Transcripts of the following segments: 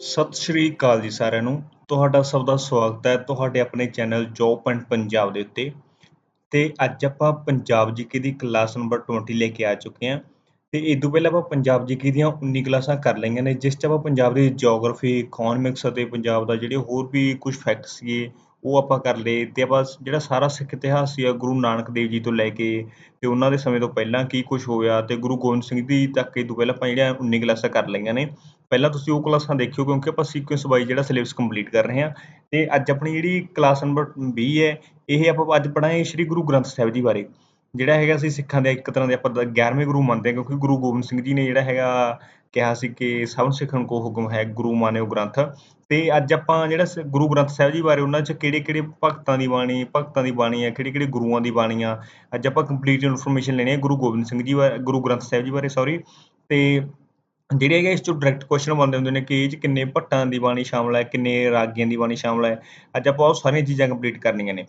ਸਤਿ ਸ਼੍ਰੀ ਅਕਾਲ ਜੀ ਸਾਰਿਆਂ ਨੂੰ। ਤੁਹਾਡਾ ਸਭ ਦਾ ਸਵਾਗਤ ਹੈ ਤੁਹਾਡੇ ਆਪਣੇ ਚੈਨਲ ਜੋਬ ਐਂਡ ਪੰਜਾਬ ਦੇ ਉੱਤੇ। ਤੇ ਅੱਜ ਆਪਾਂ ਪੰਜਾਬ ਜੀਕੇ ਦੀ ਕਲਾਸ ਨੰਬਰ 20 ਲੈ ਕੇ ਆ ਚੁੱਕੇ ਹਾਂ। ਤੇ ਇਸ ਤੋਂ ਪਹਿਲਾਂ ਆਪਾਂ ਪੰਜਾਬ ਜੀਕੇ ਦੀਆਂ 19 ਕਲਾਸਾਂ ਕਰ ਲਈਆਂ ਨੇ, ਜਿਸ 'ਚ ਆਪਾਂ ਪੰਜਾਬ ਦੀ ਜੀਓਗ੍ਰਾਫੀ ਇਕਨੋਮਿਕਸ ਅਤੇ ਪੰਜਾਬ ਦਾ ਜਿਹੜੇ ਹੋਰ ਵੀ ਕੁਝ ਫੈਕਟਸ ਸੀਗੇ, ਉਹ ਆਪਾਂ ਕਰ ਲਏ। ਤੇ ਆਪਾਂ ਜਿਹੜਾ ਸਾਰਾ ਸਿੱਖ ਇਤਿਹਾਸ ਸੀ ਗੁਰੂ ਨਾਨਕ ਦੇਵ ਜੀ ਤੋਂ ਲੈ ਕੇ ਤੇ ਉਹਨਾਂ ਦੇ ਸਮੇਂ ਤੋਂ ਪਹਿਲਾਂ ਕੀ ਕੁਝ ਹੋਇਆ, ਤੇ ਗੁਰੂ ਗੋਬਿੰਦ ਸਿੰਘ ਜੀ ਤੱਕ ਇਹ ਤੋਂ ਪਹਿਲਾਂ ਆਪਾਂ ਜਿਹੜੀਆਂ 19 ਕਲਾਸਾਂ ਕਰ ਲਈਆਂ ਨੇ। ਪਹਿਲਾਂ ਤੁਸੀਂ ਉਹ ਕਲਾਸਾਂ ਦੇਖਿਓ, ਕਿਉਂਕਿ ਆਪਾਂ ਸੀਕੁਐਂਸ ਵਾਈਜ਼ ਜਿਹੜਾ ਸਿਲੇਬਸ ਕੰਪਲੀਟ ਕਰ ਰਹੇ ਹਾਂ। ਤੇ ਅੱਜ ਆਪਣੀ ਜਿਹੜੀ ਕਲਾਸ ਨੰਬਰ 20 ਹੈ, ਇਹ ਆਪਾਂ ਅੱਜ ਪੜਾਂਗੇ ਸ੍ਰੀ ਗੁਰੂ ਗ੍ਰੰਥ ਸਾਹਿਬ ਜੀ ਬਾਰੇ। ਜਿਹੜਾ ਹੈਗਾ ਅਸੀਂ ਸਿੱਖਾਂ ਦੇ ਇੱਕ ਤਰ੍ਹਾਂ ਦੇ ਆਪਾਂ 11ਵੇਂ ਗੁਰੂ ਮੰਨਦੇ ਹਾਂ, ਕਿਉਂਕਿ ਗੁਰੂ ਗੋਬਿੰਦ ਸਿੰਘ ਜੀ ਨੇ ਜਿਹੜਾ ਹੈਗਾ ਕਿਹਾ ਸੀ ਕਿ ਸਭ ਸਿੱਖਣ ਕੋ ਹੁਕਮ ਹੈ, ਗੁਰੂ ਮਾਨਿਓ ਗ੍ਰੰਥ। ਤੇ ਅੱਜ ਆਪਾਂ ਜਿਹੜਾ ਗੁਰੂ ਗ੍ਰੰਥ ਸਾਹਿਬ ਜੀ ਬਾਰੇ, ਉਹਨਾਂ 'ਚ ਕਿਹੜੇ ਕਿਹੜੇ ਭਗਤਾਂ ਦੀ ਬਾਣੀ, ਭਗਤਾਂ ਦੀ ਬਾਣੀ ਹੈ ਕਿਹੜੇ ਕਿਹੜੇ ਗੁਰੂਆਂ ਦੀ ਬਾਣੀ ਆ, ਅੱਜ ਆਪਾਂ ਕੰਪਲੀਟ ਇਨਫੋਰਮੇਸ਼ਨ ਲੈਣੀ ਹੈ ਗੁਰੂ ਗੋਬਿੰਦ ਸਿੰਘ ਜੀ ਬਾਰੇ, ਗੁਰੂ ਗ੍ਰੰਥ ਸਾਹਿਬ ਜੀ ਬਾਰੇ ਸੌਰੀ ਤੇ ਜਿਹੜੇ ਹੈਗੇ ਇਸ 'ਚੋਂ ਡਾਇਰੈਕਟ ਕੁਐਸਚਨ ਬਣਦੇ ਹੁੰਦੇ ਨੇ ਕਿ ਇਹ 'ਚ ਕਿੰਨੇ ਭੱਟਾਂ ਦੀ ਬਾਣੀ ਸ਼ਾਮਲ ਹੈ, ਕਿੰਨੇ ਰਾਗੀਆਂ ਦੀ ਬਾਣੀ ਸ਼ਾਮਲ ਹੈ। ਅੱਜ ਆਪਾਂ ਉਹ ਸਾਰੀਆਂ ਚੀਜ਼ਾਂ ਕੰਪਲੀਟ ਕਰਨੀਆਂ ਨੇ।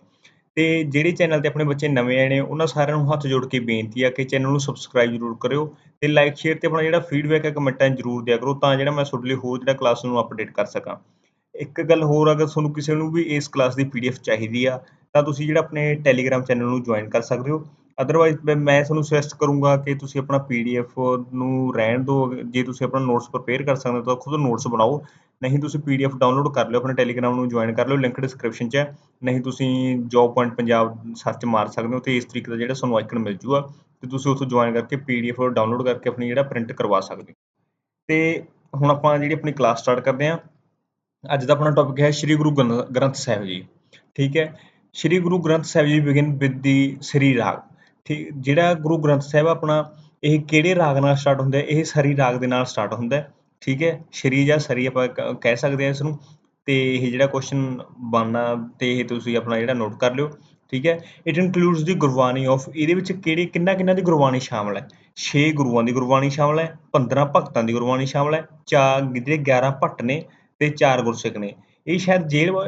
ਤੇ ਜਿਹੜੇ ਚੈਨਲ ਤੇ ਆਪਣੇ ਬੱਚੇ ਨਵੇਂ ਆਏ ਨੇ, ਉਹਨਾਂ ਸਾਰਿਆਂ ਨੂੰ ਹੱਥ ਜੋੜ ਕੇ ਬੇਨਤੀ ਆ ਕਿ ਚੈਨਲ ਨੂੰ ਸਬਸਕ੍ਰਾਈਬ ਜ਼ਰੂਰ ਕਰਿਓ ਤੇ ਲਾਈਕ ਸ਼ੇਅਰ ਤੇ ਆਪਣਾ ਜਿਹੜਾ ਫੀਡਬੈਕ ਹੈ, ਕਮੈਂਟਾਂ ਜ਼ਰੂਰ ਦਿਆ ਕਰੋ ਤਾਂ ਜਿਹੜਾ ਮੈਂ ਤੁਹਾਡੇ ਲਈ ਹੋਰ ਜਿਹੜਾ ਕਲਾਸ ਨੂੰ ਅਪਡੇਟ ਕਰ ਸਕਾਂ। ਇੱਕ ਗੱਲ ਹੋਰ, ਅਗਰ ਤੁਹਾਨੂੰ ਕਿਸੇ ਨੂੰ ਵੀ ਇਸ ਕਲਾਸ ਦੀ ਪੀਡੀਐਫ ਚਾਹੀਦੀ ਆ, ਤਾਂ ਤੁਸੀਂ ਜਿਹੜਾ ਆਪਣੇ ਟੈਲੀਗ੍ਰਾਮ ਚੈਨਲ ਨੂੰ ਜੁਆਇਨ ਕਰ ਸਕਦੇ ਹੋ। ਅਦਰਵਾਈਜ਼ ਮੈਂ ਤੁਹਾਨੂੰ ਸੁਜੈਸਟ ਕਰੂੰਗਾ ਕਿ ਤੁਸੀਂ ਆਪਣਾ ਪੀਡੀਐਫ ਨੂੰ ਰਹਿਣ ਦਿਓ। ਜੇ ਤੁਸੀਂ ਆਪਣਾ ਨੋਟਸ ਪ੍ਰਪੇਅਰ ਕਰ ਸਕਦੇ ਹੋ, ਤਾਂ ਖੁਦ ਨੋਟਸ ਬਣਾਓ। ਨਹੀਂ ਤੁਸੀਂ ਪੀਡੀਐਫ ਡਾਊਨਲੋਡ ਕਰ ਲਿਓ, ਆਪਣੇ ਟੈਲੀਗ੍ਰਾਮ ਨੂੰ ਜੁਆਇਨ ਕਰ ਲਿਓ ਲਿੰਕ ਡਿਸਕ੍ਰਿਪਸ਼ਨ 'ਚ ਹੈ। ਨਹੀਂ ਤੁਸੀਂ ਜੌਬ ਪੁਆਇੰਟ ਪੰਜਾਬ ਸਰਚ ਮਾਰ ਸਕਦੇ ਹੋ, ਤੇ ਇਸ ਤਰੀਕੇ ਦਾ ਜਿਹੜਾ ਤੁਹਾਨੂੰ ਆਈਕਨ ਮਿਲ ਜੂਗਾ, ਤੇ ਤੁਸੀਂ ਉੱਥੋਂ ਜੁਆਇਨ ਕਰਕੇ ਪੀਡੀਐਫ ਡਾਊਨਲੋਡ ਕਰਕੇ ਆਪਣੀ ਜਿਹੜਾ ਪ੍ਰਿੰਟ ਕਰਵਾ ਸਕਦੇ ਹੋ। ਤੇ ਹੁਣ ਆਪਾਂ ਜਿਹੜੀ ਆਪਣੀ ਕਲਾਸ ਸਟਾਰਟ ਕਰਦੇ ਹਾਂ। ਅੱਜ ਦਾ ਆਪਣਾ ਟੌਪਿਕ ਹੈ ਸ਼੍ਰੀ ਗੁਰੂ ਗ੍ਰੰਥ ਸਾਹਿਬ ਜੀ। ਠੀਕ ਹੈ? Shri Guru Granth Sahib ji begin with the ਸ੍ਰੀ ਰਾਗ। ਠੀਕ, ਜਿਹੜਾ ਗੁਰੂ ਗ੍ਰੰਥ ਸਾਹਿਬ ਆਪਣਾ ਇਹ ਕਿਹੜੇ ਰਾਗ ਨਾਲ ਸਟਾਰਟ ਹੁੰਦਾ ਇਹ ਸਰੀ ਰਾਗ ਦੇ ਨਾਲ ਸਟਾਰਟ ਹੁੰਦਾ ਠੀਕ ਹੈ, ਸ਼੍ਰੀ ਜਾਂ ਸਰੀ ਆਪਾਂ ਕਹਿ ਸਕਦੇ ਹਾਂ ਇਸ ਨੂੰ, ਤੇ ਇਹ ਜਿਹੜਾ ਕੁਐਸਚਨ ਬਣਨਾ ਤੇ ਇਹ ਤੁਸੀਂ ਆਪਣਾ ਜਿਹੜਾ ਨੋਟ ਕਰ ਲਿਓ, ਠੀਕ ਹੈ it includes the Gurbani of ਇਹਦੇ ਵਿੱਚ ਕਿਹੜੀ, ਕਿੰਨਾ ਕਿੰਨਾ ਦੀ ਗੁਰਬਾਣੀ ਸ਼ਾਮਲ ਹੈ 6 ਗੁਰੂਆਂ ਦੀ ਗੁਰਬਾਣੀ ਸ਼ਾਮਲ ਹੈ 15 ਭਗਤਾਂ ਦੀ ਗੁਰਬਾਣੀ ਸ਼ਾਮਲ ਹੈ, ਚਾਰ, ਜਿਹੜੇ 11 ਭੱਟ ਨੇ, ਤੇ ਚਾਰ ਗੁਰਸਿੱਖ ਨੇ ਇਹ ਸ਼ਾਇਦ ਜੇਲ੍ਹ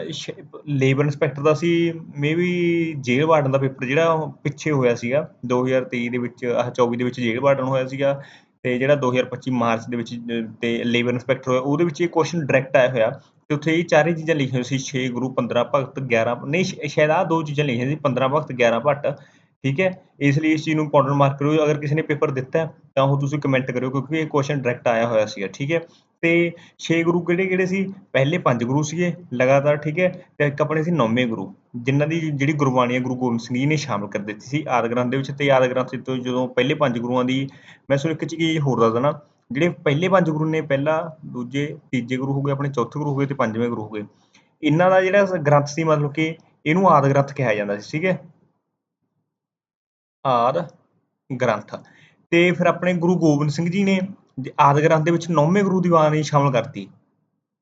ਲੇਬਰ ਇੰਸਪੈਕਟਰ ਦਾ ਸੀ ਮੇਬੀ ਜੇਲ੍ਹ ਵਾਰਡਨ ਦਾ ਪੇਪਰ ਜਿਹੜਾ ਪਿੱਛੇ ਹੋਇਆ ਸੀਗਾ 2023 ਦੇ ਵਿੱਚ, ਆਹ 24 ਦੇ ਵਿੱਚ ਜੇਲ੍ਹ ਵਾਰਡਨ ਹੋਇਆ ਸੀਗਾ ਤੇ ਜਿਹੜਾ 2025 ਮਾਰਚ ਦੇ ਵਿੱਚ, ਤੇ ਲੇਬਰ ਇੰਸਪੈਕਟਰ ਹੋਇਆ, ਉਹਦੇ ਵਿੱਚ ਇਹ ਕੁਐਸਚਨ ਡਾਇਰੈਕਟ ਆਇਆ ਹੋਇਆ ਤੇ ਉੱਥੇ ਇਹ ਚਾਰੇ ਚੀਜ਼ਾਂ ਲਿਖੀਆਂ ਸੀ 6 ਗੁਰੂ 15 ਭਗਤ 11 ਨਹੀਂ ਸ਼ਾਇਦ ਆ ਦੋ ਚੀਜ਼ਾਂ ਲਿਖੀਆਂ ਸੀ 15 ਭਗਤ 11 ਭੱਟ, ਠੀਕ ਹੈ, ਇਸ ਲਈ ਇਸ ਚੀਜ਼ ਨੂੰ ਇੰਪੋਰਟੈਂਟ ਮਾਰਕ ਕਰਿਓ, ਅਗਰ ਕਿਸੇ ਨੇ ਪੇਪਰ ਦਿੱਤਾ ਤਾਂ ਉਹ ਤੁਸੀਂ ਕਮੈਂਟ ਕਰਿਓ, ਕਿਉਂਕਿ ਇਹ ਕੁਐਸਚਨ ਡਾਇਰੈਕਟ ਆਇਆ ਹੋਇਆ ਸੀਗਾ, ਠੀਕ ਹੈ ਤੇ ਛੇ ਗੁਰੂ ਕਿਹੜੇ ਕਿਹੜੇ ਸੀ? ਪਹਿਲੇ ਪੰਜ ਗੁਰੂ ਸੀਗੇ, ਲਗਾਤਾਰ, ਠੀਕ ਹੈ? ਤੇ ਇੱਕ ਆਪਣੇ ਸੀ ਨੌਵੇਂ ਗੁਰੂ, ਜਿਨ੍ਹਾਂ ਦੀ ਜਿਹੜੀ ਗੁਰਬਾਣੀ ਹੈ, ਗੁਰੂ ਗੋਬਿੰਦ ਸਿੰਘ ਜੀ ਨੇ ਸ਼ਾਮਿਲ ਕਰ ਦਿੱਤੀ ਸੀ ਆਦਿ ਗ੍ਰੰਥ ਦੇ ਵਿੱਚ। ਤੇ ਆਦਿ ਗ੍ਰੰਥ ਤੋਂ ਜਦੋਂ ਪਹਿਲੇ ਪੰਜ ਗੁਰੂਆਂ ਦੀ, ਮੈਂ ਤੁਹਾਨੂੰ ਇੱਕ ਚੀਜ਼ ਹੋਰ ਦੱਸ ਦਣਾ ਜਿਹੜੇ ਪਹਿਲੇ ਪੰਜ ਗੁਰੂ ਨੇ, ਪਹਿਲਾ, ਦੂਜੇ, ਤੀਜੇ ਗੁਰੂ ਹੋ ਗਏ, ਆਪਣੇ ਚੌਥੇ ਗੁਰੂ ਹੋ ਗਏ ਤੇ ਪੰਜਵੇਂ ਗੁਰੂ ਹੋ ਗਏ। ਇਹਨਾਂ ਦਾ ਜਿਹੜਾ ਗ੍ਰੰਥ ਸੀ ਮਤਲਬ ਕਿ ਇਹਨੂੰ ਆਦਿ ਗ੍ਰੰਥ ਕਿਹਾ ਜਾਂਦਾ ਸੀ, ਠੀਕ ਹੈ? ਆਦਿ ਗ੍ਰੰਥ। ਤੇ ਫਿਰ ਆਪਣੇ ਗੁਰੂ ਗੋਬਿੰਦ ਸਿੰਘ ਜੀ ਨੇ ਆਦਿ ਗ੍ਰੰਥ ਦੇ ਵਿੱਚ ਨੌਵੇਂ ਗੁਰੂ ਦੀ ਬਾਣੀ ਸ਼ਾਮਲ ਕਰਤੀ।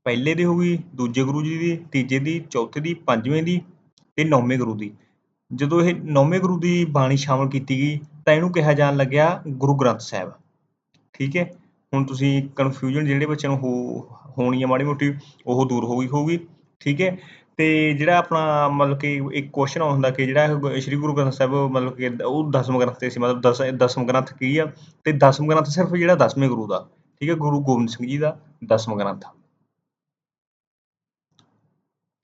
ਪਹਿਲੇ ਦੀ ਹੋ ਗਈ, ਦੂਜੇ ਗੁਰੂ ਜੀ ਦੀ, ਤੀਜੇ ਦੀ, ਚੌਥੇ ਦੀ, ਪੰਜਵੇਂ ਦੀ ਤੇ ਨੌਵੇਂ ਗੁਰੂ ਦੀ। ਜਦੋਂ ਇਹ ਨੌਵੇਂ ਗੁਰੂ ਦੀ ਬਾਣੀ ਸ਼ਾਮਲ ਕੀਤੀ ਗਈ, ਤਾਂ ਇਹਨੂੰ ਕਿਹਾ ਜਾਣ ਲੱਗਿਆ ਗੁਰੂ ਗ੍ਰੰਥ ਸਾਹਿਬ। ਠੀਕ ਹੈ? ਹੁਣ ਤੁਸੀਂ ਕਨਫਿਊਜ਼ਨ ਜਿਹੜੇ ਬੱਚਿਆਂ ਨੂੰ ਹੋ, ਹੋਣੀ ਹੈ ਮਾੜੀ ਮੋਟੀ, ਉਹ ਦੂਰ ਹੋ ਗਈ ਹੋਊਗੀ। ਠੀਕ ਹੈ? ਅਤੇ ਜਿਹੜਾ ਆਪਣਾ ਮਤਲਬ ਕਿ ਇੱਕ ਕੁਐਸਚਨ ਹੁੰਦਾ ਕਿ ਜਿਹੜਾ ਸ੍ਰੀ ਗੁਰੂ ਗ੍ਰੰਥ ਸਾਹਿਬ ਮਤਲਬ ਕਿ ਉਹ ਦਸਮ ਗ੍ਰੰਥ ਤੇ ਸੀ, ਮਤਲਬ ਦਸ, ਦਸਮ ਗ੍ਰੰਥ ਕੀ ਆ? ਅਤੇ ਦਸਮ ਗ੍ਰੰਥ ਸਿਰਫ ਜਿਹੜਾ ਦਸਵੇਂ ਗੁਰੂ ਦਾ, ਠੀਕ ਹੈ, ਗੁਰੂ ਗੋਬਿੰਦ ਸਿੰਘ ਜੀ ਦਾ ਦਸਮ ਗ੍ਰੰਥ।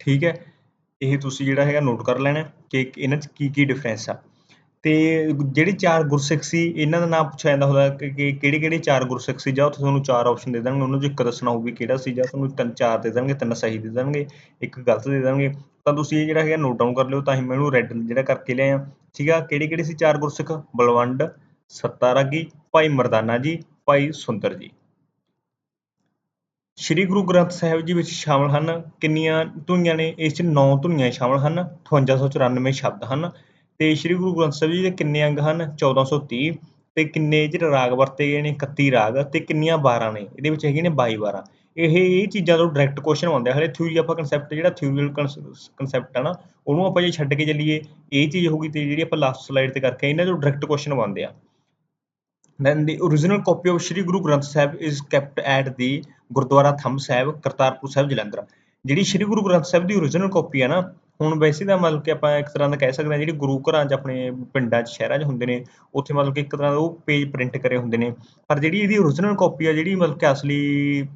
ਠੀਕ ਹੈ, ਇਹ ਤੁਸੀਂ ਜਿਹੜਾ ਹੈਗਾ ਨੋਟ ਕਰ ਲੈਣਾ ਕਿ ਇਹਨਾਂ 'ਚ ਕੀ ਕੀ ਡਿਫਰੈਂਸ ਆ। ਅਤੇ ਜਿਹੜੇ ਚਾਰ ਗੁਰਸਿੱਖ ਸੀ, ਇਹਨਾਂ ਦਾ ਨਾਂ ਪੁੱਛਿਆ ਜਾਂਦਾ ਹੁੰਦਾ ਕਿ ਕਿਹੜੇ ਕਿਹੜੇ ਚਾਰ ਗੁਰਸਿੱਖ ਸੀ, ਜਾਂ ਉੱਥੇ ਤੁਹਾਨੂੰ ਚਾਰ ਆਪਸ਼ਨ ਦੇ ਦੇਣਗੇ, ਉਹਨਾਂ 'ਚੋਂ ਇੱਕ ਦੱਸਣਾ ਹੋਊ ਵੀ ਕਿਹੜਾ ਸੀ, ਜਾਂ ਤੁਹਾਨੂੰ ਤਿੰਨ ਚਾਰ ਦੇ ਦੇਣਗੇ, ਤਿੰਨ ਸਹੀ ਦੇ ਦੇਣਗੇ, ਇੱਕ ਗਲਤ ਦੇ ਦੇਣਗੇ। ਤਾਂ ਤੁਸੀਂ ਇਹ ਜਿਹੜਾ ਹੈਗਾ ਨੋਟ ਡਾਊਨ ਕਰ ਲਿਓ, ਤਾਂ ਹੀ ਮੈਂ ਇਹਨੂੰ ਰੈੱਡ ਜਿਹੜਾ ਕਰਕੇ ਲਿਆ ਠੀਕ ਆ? ਕਿਹੜੇ ਕਿਹੜੇ ਸੀ ਚਾਰ ਗੁਰਸਿੱਖ? ਬਲਵੰਡ ਸੱਤਾ ਰਾਗੀ ਭਾਈ ਮਰਦਾਨਾ ਜੀ, ਭਾਈ ਸੁੰਦਰ ਜੀ। ਸ਼੍ਰੀ ਗੁਰੂ ਗ੍ਰੰਥ ਸਾਹਿਬ ਜੀ ਵਿੱਚ ਸ਼ਾਮਲ ਹਨ। ਕਿੰਨੀਆਂ ਧੁਨੀਆਂ ਨੇ? ਇਸ 'ਚ 9 ਧੁਨੀਆਂ ਸ਼ਾਮਲ ਹਨ। 5894 ਸ਼ਬਦ ਹਨ। ਤੇ ਸ਼੍ਰੀ ਗੁਰੂ ਗ੍ਰੰਥ ਸਾਹਿਬ ਜੀ ਦੇ ਕਿੰਨੇ ਅੰਗ ਹਨ? 1430 ਤੇ ਕਿੰਨੇ ਜਿਹੜੇ ਰਾਗ ਵਰਤੇ ਗਏ ਨੇ? 31 ਰਾਗ। ਤੇ ਕਿੰਨੀਆਂ 12 ਨੇ? ਇਹਦੇ ਵਿੱਚ ਹੈਗੇ ਨੇ 22 12 ਇਹ ਇਹ ਚੀਜ਼ਾਂ ਤੋਂ ਡਾਇਰੈਕਟ ਕੁਐਸਚਨ ਆਉਂਦੇ ਹਲੇ ਥਿਊਰੀ ਆਪਾਂ ਕਨਸੈਪਟ ਜਿਹੜਾ ਥਿਊਰੀਅਲ ਕਨਸੈਪਟ ਆ ਨਾ, ਉਹਨੂੰ ਆਪਾਂ ਜੇ ਛੱਡ ਕੇ ਚੱਲੀਏ, ਇਹ ਚੀਜ਼ ਹੋਗੀ ਤੇ ਜਿਹੜੀ ਆਪਾਂ ਲਾਸਟ ਸਲਾਈਡ ਤੇ ਕਰਕੇ ਇਹਨਾਂ ਤੋਂ ਡਾਇਰੈਕਟ ਕੁਐਸਚਨ ਆਉਂਦੇ ਆ। Then the original copy of Shri Guru Granth Sahib is kept at the Gurdwara Thamm Sahib, Kartarpur Sahib Jalandhar. ਜਿਹੜੀ ਸ਼੍ਰੀ ਗੁਰੂ ਗ੍ਰੰਥ ਸਾਹਿਬ ਦੀ origignal ਕਾਪੀ ਆ ਨਾ ਹੁਣ ਵੈਸੇ ਤਾਂ ਮਤਲਬ ਕਿ ਆਪਾਂ ਇੱਕ ਤਰ੍ਹਾਂ ਦਾ ਕਹਿ ਸਕਦੇ ਹਾਂ ਜਿਹੜੇ ਗੁਰੂ ਘਰਾਂ 'ਚ ਆਪਣੇ ਪਿੰਡਾਂ 'ਚ, ਸ਼ਹਿਰਾਂ 'ਚ ਹੁੰਦੇ ਨੇ, ਉੱਥੇ ਮਤਲਬ ਕਿ ਇੱਕ ਤਰ੍ਹਾਂ ਦਾ ਉਹ ਪੇਜ ਪ੍ਰਿੰਟ ਕਰੇ ਹੁੰਦੇ ਨੇ। ਪਰ ਜਿਹੜੀ ਇਹਦੀ ਓਰੀਜਨਲ ਕਾਪੀ ਆ, ਜਿਹੜੀ ਮਤਲਬ ਕਿ ਅਸਲੀ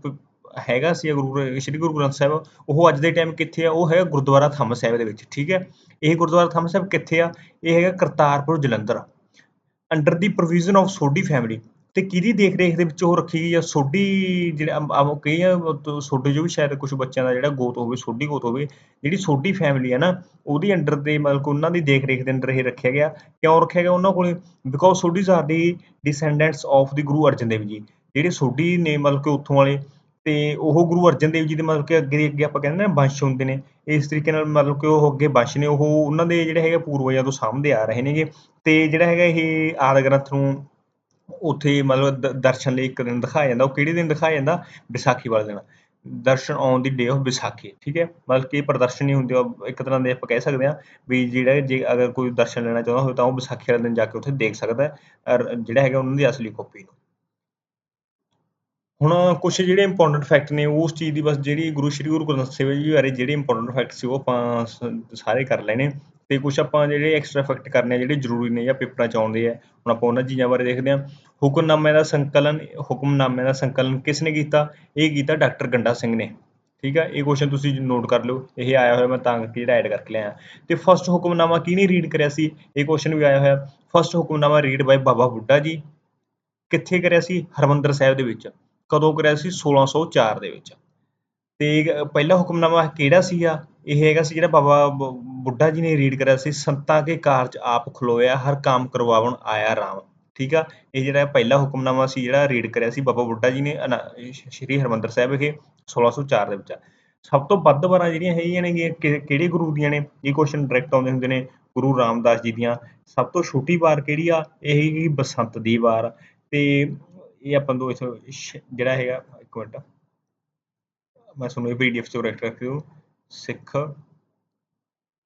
ਹੈਗਾ ਸੀ ਗੁਰੂ ਸ਼੍ਰੀ ਗੁਰੂ ਗ੍ਰੰਥ ਸਾਹਿਬ, ਉਹ ਅੱਜ ਦੇ ਟਾਈਮ ਕਿੱਥੇ ਆ? ਉਹ ਹੈਗਾ ਗੁਰਦੁਆਰਾ ਥੰਮ ਸਾਹਿਬ ਦੇ ਵਿੱਚ, ਠੀਕ ਹੈ? ਇਹ ਗੁਰਦੁਆਰਾ ਥੰਮ ਸਾਹਿਬ ਕਿੱਥੇ ਆ? ਇਹ ਹੈਗਾ Kartarpur Jalandhar under the provision of Sodhi family ਤੇ ਕਿਹਦੀ ਦੇਖ ਰੇਖ ਦੇ ਵਿੱਚ ਉਹ ਰੱਖੀ ਗਈ ਆ? ਸੋਢੀ ਜਿਹੜਾ ਅਮ- ਅਮ ਕਈ ਆ ਉਹ ਜੋ ਵੀ ਸ਼ਾਇਦ ਕੁਝ ਬੱਚਿਆਂ ਦਾ ਜਿਹੜਾ ਗੋਤ ਹੋਵੇ, ਸੋਢੀ ਗੋਤ ਹੋਵੇ, ਜਿਹੜੀ ਸੋਢੀ ਫੈਮਿਲੀ ਹੈ ਨਾ, ਉਹਦੀ ਅੰਡਰ ਦੇ ਮਤਲਬ ਉਹਨਾਂ ਦੀ ਦੇਖ ਰੇਖ ਦੇ ਅੰਡਰ ਇਹ ਰੱਖਿਆ ਗਿਆ। ਕਿਉਂ ਰੱਖਿਆ ਗਿਆ ਉਹਨਾਂ ਕੋਲੇ? Because Sodhi are the descendants of the Guru Arjan Dev ji, ਜਿਹੜੇ ਸੋਢੀ ਨੇ ਮਤਲਬ ਕਿ ਉੱਥੋਂ ਵਾਲੇ, ਤੇ ਉਹ ਗੁਰੂ ਅਰਜਨ ਦੇਵ ਜੀ ਦੇ ਮਤਲਬ ਕਿ ਅੱਗੇ ਦੀ ਅੱਗੇ ਆਪਾਂ ਕਹਿੰਦੇ ਨਾ ਵੰਸ਼ ਹੁੰਦੇ ਨੇ, ਇਸ ਤਰੀਕੇ ਨਾਲ ਮਤਲਬ ਕਿ ਉਹ ਅੱਗੇ ਵੰਸ਼ ਨੇ, ਉਹ ਉਹਨਾਂ ਦੇ ਜਿਹੜੇ ਹੈਗੇ ਪੂਰਵਜਾਂ ਤੋਂ ਸਾਂਭਦੇ ਆ ਰਹੇ ਨੇਗੇ। ਤੇ ਜਿਹੜਾ ਹੈਗਾ ਇਹ ਆਦਿ ਗ੍ਰੰਥ ਨੂੰ ਉੱਥੇ ਮਤਲਬ ਦ- ਦਰਸ਼ਨ ਲਈ ਇੱਕ ਦਿਨ ਦਿਖਾਇਆ ਜਾਂਦਾ, ਉਹ ਕਿਹੜੇ ਦਿਨ ਦਿਖਾਇਆ ਜਾਂਦਾ? ਵਿਸਾਖੀ ਵਾਲੇ ਦਿਨ। ਦਰਸ਼ਨ ਆਉਣ ਦੀ ਡੇ ਆਫ ਵਿਸਾਖੀ, ਠੀਕ ਹੈ? ਮਤਲਬ ਕਿ ਪ੍ਰਦਰਸ਼ਨ ਪ੍ਰਦਰਸ਼ਨੀ ਹੁੰਦੇ ਆ, ਇੱਕ ਤਰ੍ਹਾਂ ਦੇ ਆਪਾਂ ਕਹਿ ਸਕਦੇ ਹਾਂ ਵੀ ਜਿਹੜਾ ਜੇ ਅਗਰ ਕੋਈ ਦਰਸ਼ਨ ਲੈਣਾ ਚਾਹੁੰਦਾ ਹੋਵੇ ਤਾਂ ਉਹ ਵਿਸਾਖੀ ਵਾਲੇ ਦਿਨ ਜਾ ਕੇ ਉੱਥੇ ਦੇਖ ਸਕਦਾ ਹੈ ਔਰ ਜਿਹੜਾ ਹੈਗਾ ਉਹਨਾਂ ਦੀ ਅਸਲੀ ਕਾਪੀ ਨੂੰ। ਹੁਣ ਕੁਝ ਜਿਹੜੇ ਇੰਪੋਰਟੈਂਟ ਫੈਕਟ ਨੇ, ਉਸ ਚੀਜ਼ ਦੀ ਬਸ ਜਿਹੜੀ ਗੁਰੂ, ਸ਼੍ਰੀ ਗੁਰੂ ਗ੍ਰੰਥ ਸਾਹਿਬ ਜੀ ਬਾਰੇ ਜਿਹੜੇ ਇੰਪੋਰਟੈਂਟ ਫੈਕਟ ਸੀ, ਉਹ ਆਪਾਂ ਸ- ਸਾਰੇ ਕਰ ਲੈਣੇ। ਤੇ ਕੁਝ ਆਪਾਂ ਜਿਹੜੇ ਐਕਸਟਰਾ ਫੈਕਟ ਕਰਨੇ ਆ, ਜਿਹੜੇ ਜ਼ਰੂਰੀ ਨੇ ਜਾਂ ਪੇਪਰਾਂ 'ਚ ਆਉਂਦੇ ਆ, ਹੁਣ ਆਪਾਂ ਉਹਨਾਂ ਚੀਜ਼ਾਂ ਬਾਰੇ ਦੇਖਦੇ ਹਾਂ। ਹੁਕਮਨਾਮੇ ਦਾ ਸੰਕਲਨ ਹੁਕਮਨਾਮੇ ਦਾ ਸੰਕਲਨ ਕਿਸ ਨੇ ਕੀਤਾ? ਇਹ ਕੀਤਾ ਡਾਕਟਰ ਗੰਡਾ ਸਿੰਘ ਨੇ। ਠੀਕ ਆ? ਇਹ ਕੁਐਸਚਨ ਤੁਸੀਂ ਨੋਟ ਕਰ ਲਓ। ਇਹ ਆਇਆ ਹੋਇਆ ਮੈਂ ਤਾਂ ਕਰਕੇ ਜਿਹੜਾ ਐਡ ਕਰਕੇ ਲਿਆਇਆ ਤੇ ਫਸਟ ਹੁਕਮਨਾਮਾ ਕਿਹਨੇ ਰੀਡ ਕਰਿਆ ਸੀ? ਇਹ ਕੁਐਸਚਨ ਵੀ ਆਇਆ ਹੋਇਆ। First Hukamnama read by Baba Buddha ji. ਕਿੱਥੇ ਕਰਿਆ ਸੀ? ਹਰਮੰਦਰ ਸਾਹਿਬ ਦੇ ਵਿੱਚ। ਕਦੋਂ ਕਰਿਆ ਸੀ? 1604 ਦੇ ਵਿੱਚ। ਤੇ ਪਹਿਲਾ ਹੁਕਮਨਾਮਾ ਕਿਹੜਾ ਸੀਗਾ? ਇਹ ਹੈਗਾ ਸੀ ਜਿਹੜਾ ਬਾਬਾ ਬੁੱਢਾ ਜੀ ਨੇ ਰੀਡ ਕਰਿਆ ਸੀ, ਸੰਤਾਂ ਕੇ ਕਾਰਜ ਆਪ ਖਲੋਇਆ, ਹਰ ਕੰਮ ਕਰਵਾਵਣ ਆਇਆ ਰਾਮ। ਠੀਕ ਆ? ਇਹ ਜਿਹੜਾ ਪਹਿਲਾ ਹੁਕਮਨਾਮਾ ਸੀ, ਜਿਹੜਾ ਰੀਡ ਕਰਿਆ ਸੀ ਬਾਬਾ ਬੁੱਢਾ ਜੀ ਨੇ, ਅਨਾ- ਸ਼- ਸ਼੍ਰੀ ਹਰਮੰਦਰ ਸਾਹਿਬ ਵਿਖੇ 1604 ਦੇ ਵਿੱਚ ਸਭ ਤੋਂ ਵੱਧ ਵਾਰਾਂ ਜਿਹੜੀਆਂ ਹੈਗੀਆਂ ਨੇ ਕਿਹੜੇ ਗੁਰੂ ਦੀਆਂ ਨੇ? ਇਹ ਕੁਐਸਚਨ ਡਾਇਰੈਕਟ ਆਉਂਦੇ ਹੁੰਦੇ ਨੇ, ਗੁਰੂ ਰਾਮਦਾਸ ਜੀ ਦੀਆਂ। ਸਭ ਤੋਂ ਛੋਟੀ ਵਾਰ ਕਿਹੜੀ ਆ? ਇਹ ਹੈਗੀ ਬਸੰਤ ਦੀ ਵਾਰ। ਤੇ ਇਹ ਆਪਾਂ ਦੋ ਜਿਹੜਾ ਹੈਗਾ, ਇੱਕ ਮਿੰਟ। ਮੈਂ ਤੁਹਾਨੂੰ ਇਹ ਪੀਡੀਐਫ ਚੋਂ ਰੈਕਟ ਰੱਖ ਸਿੱਖ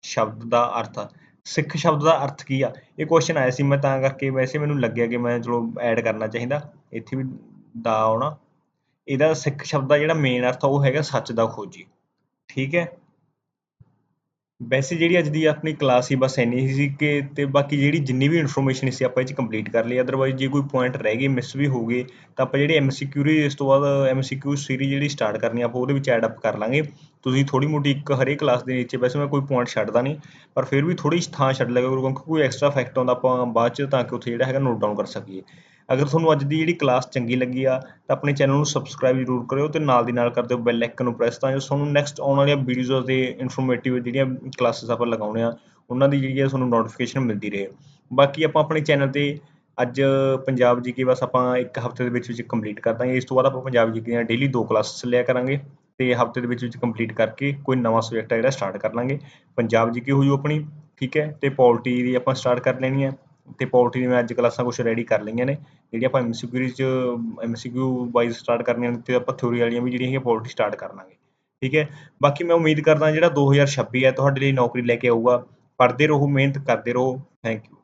ਸ਼ਬਦ ਦਾ ਅਰਥ ਸਿੱਖ ਸ਼ਬਦ ਦਾ ਅਰਥ ਕੀ ਆ? ਇਹ ਕੁਐਸਚਨ ਆਇਆ ਸੀ ਮੈਂ, ਤਾਂ ਕਰਕੇ ਵੈਸੇ ਮੈਨੂੰ ਲੱਗਿਆ ਕਿ ਮੈਂ ਚਲੋ ਐਡ ਕਰਨਾ ਚਾਹੀਦਾ। ਇੱਥੇ ਵੀ ਦਾ ਆਉਣਾ। ਇਹਦਾ ਸਿੱਖ ਸ਼ਬਦ ਦਾ ਜਿਹੜਾ ਮੇਨ ਅਰਥ ਆ, ਉਹ ਹੈਗਾ ਸੱਚ ਦਾ ਖੋਜੀ। ਠੀਕ ਹੈ? ਵੈਸੇ ਜਿਹੜੀ ਅੱਜ ਦੀ ਆਪਣੀ ਕਲਾਸ ਸੀ, ਬਸ ਇੰਨੀ ਹੀ ਸੀ ਕਿ ਅਤੇ ਬਾਕੀ ਜਿਹੜੀ ਜਿੰਨੀ ਵੀ ਇਨਫੋਰਮੇਸ਼ਨ ਸੀ, ਆਪਾਂ ਇਹ ਚ ਕੰਪਲੀਟ ਕਰ ਲਈ। ਅਦਰਵਾਈਜ਼ ਜੇ ਕੋਈ ਪੁਆਇੰਟ ਰਹਿ ਗਏ ਮਿਸ ਵੀ ਹੋ ਗਏ, ਤਾਂ ਆਪਾਂ ਜਿਹੜੇ ਐਮਸੀਕਿਊ ਦੀ ਇਸ ਤੋਂ ਬਾਅਦ ਐੱਮ ਸੀ ਕਿਊ ਸੀਰੀਜ਼ ਜਿਹੜੀ ਸਟਾਰਟ ਕਰਨੀ ਆਪਾਂ ਉਹਦੇ ਵਿੱਚ ਐਡ ਅਪ ਕਰ ਲਾਂਗੇ। ਤੁਸੀਂ ਥੋੜ੍ਹੀ ਮੋਟੀ ਇੱਕ ਹਰੇਕ ਕਲਾਸ ਦੇ ਨੀਚੇ ਵੈਸੇ ਮੈਂ ਕੋਈ ਪੁਆਇੰਟ ਛੱਡਦਾ ਨਹੀਂ, ਪਰ ਫਿਰ ਵੀ ਥੋੜੀ ਥਾਂ ਛੱਡ ਲਿਆ ਕਰੋ, ਕਿਉਂਕਿ ਕੋਈ ਐਕਸਟਰਾ ਫੈਕਟ ਆਉਂਦਾ ਆਪਾਂ ਬਾਅਦ ਚ, ਤਾਂ ਕਿ ਉੱਥੇ ਜਿਹੜਾ ਹੈਗਾ ਨੋਟ ਡਾਊਨ ਕਰ ਸਕੀਏ। ਅਗਰ ਤੁਹਾਨੂੰ ਅੱਜ ਦੀ ਜਿਹੜੀ ਕਲਾਸ ਚੰਗੀ ਲੱਗੀ ਆ, ਤਾਂ ਆਪਣੇ ਚੈਨਲ ਨੂੰ ਸਬਸਕ੍ਰਾਈਬ ਜ਼ਰੂਰ ਕਰਿਓ ਤੇ ਨਾਲ ਦੀ ਨਾਲ ਕਰ ਦਿਓ ਬੈਲ ਆਈਕਨ ਨੂੰ ਪ੍ਰੈਸ ਤਾਂ ਜੋ ਤੁਹਾਨੂੰ ਨੈਕਸਟ ਆਉਣ ਵਾਲੀਆਂ ਵੀਡੀਓਜ਼ ਦੇ ਇਨਫੋਰਮੇਟਿਵ ਜਿਹੜੀਆਂ ਕਲਾਸਿਸ ਆਪਾਂ ਲਗਾਉਣੇ ਆ, ਉਹਨਾਂ ਦੀ ਜਿਹੜੀ ਹੈ ਤੁਹਾਨੂੰ ਨੋਟੀਫਿਕੇਸ਼ਨ ਮਿਲਦੀ ਰਹੇ। ਬਾਕੀ ਆਪਾਂ ਆਪਣੇ ਚੈਨਲ ਤੇ ਅੱਜ ਪੰਜਾਬ ਜੀਕੇ ਬਸ ਆਪਾਂ ਇੱਕ ਹਫ਼ਤੇ ਦੇ ਵਿੱਚ ਵਿੱਚ ਕੰਪਲੀਟ ਕਰ ਦਾਂਗੇ। ਇਸ ਤੋਂ ਬਾਅਦ ਆਪਾਂ ਪੰਜਾਬ ਜੀਕੇ ਦੀਆਂ ਡੇਲੀ ਦੋ ਕਲਾਸਿਸ ਲਿਆ ਕਰਾਂਗੇ ਤੇ ਹਫ਼ਤੇ ਦੇ ਵਿੱਚ ਵਿੱਚ ਕੰਪਲੀਟ ਕਰਕੇ ਕੋਈ ਨਵਾਂ ਸਬਜੈਕਟ ਆ ਜਿਹੜਾ ਸਟਾਰਟ ਕਰ ਲਾਂਗੇ। ਪੰਜਾਬ ਜੀਕੇ ਹੋ ਜੂ ਆਪਣੀ, ਠੀਕ ਹੈ? ਤੇ ਪੋਲਿਟੀ ਦੀ ਆਪਾਂ ਸਟਾਰਟ ਕਰ ਲੈਣੀ ਹੈ ਤੇ ਪੋਲਟਰੀ ਦੀ ਮੈਂ ਅੱਜ ਕਲਾਸਾਂ ਕੁਝ ਰੈਡੀ ਕਰ ਲਈਆਂ ਨੇ, ਜਿਹੜੀਆਂ ਆਪਾਂ ਐਮਸੀਕਿਊ ਚ ਐਮਸੀਕਿਊ ਵਾਈਜ਼ ਸਟਾਰਟ ਕਰਨੀਆਂ ਨੇ, ਤੇ ਆਪਾਂ ਥਿਊਰੀ ਵਾਲੀਆਂ ਵੀ ਜਿਹੜੀਆਂ ਹੈਗੀਆਂ ਪੋਲਟਰੀ ਸਟਾਰਟ ਕਰ ਲਾਂਗੇ। ਠੀਕ ਹੈ? ਬਾਕੀ ਮੈਂ ਉਮੀਦ ਕਰਦਾ ਜਿਹੜਾ 2026 ਹੈ, ਤੁਹਾਡੇ ਲਈ ਨੌਕਰੀ ਲੈ ਕੇ ਆਊਗਾ। ਪੜ੍ਹਦੇ ਰਹੋ, ਮਿਹਨਤ ਕਰਦੇ ਰਹੋ। Thank you